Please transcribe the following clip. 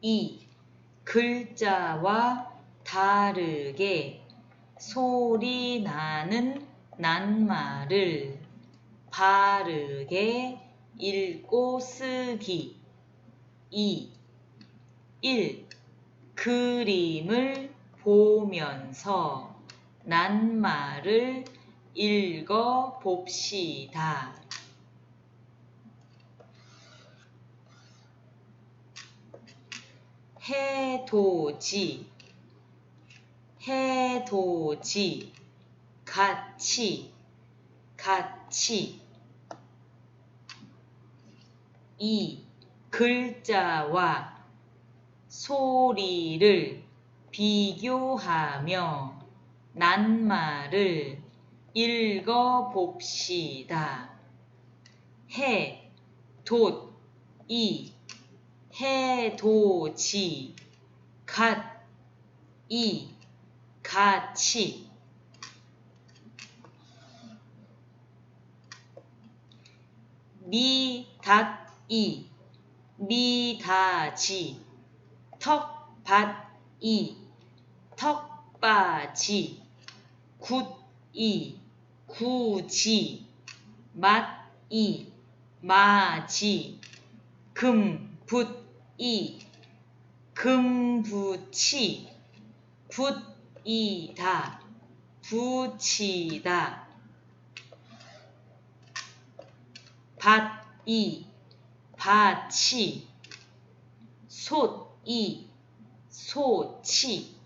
이 글자와 다르게 소리 나는 낱말을 바르게 읽고 쓰기 2. 1. 그림을 보면서 낱말을 읽어 봅시다. 해돋이. 해돋이. 같이. 같이. 이 글자와 소리를 비교하며 낱말을 읽어 봅시다. 해, 돛, 이, 해돋이, 갓, 이, 같이 미닫이, 미닫이, 턱받이, 턱받이, 굿이, 구지, 맛이, 마지, 금붓 이, 금붙이, 붓이다, 붙이다. 밭이, 밭이, 솥이, 소치,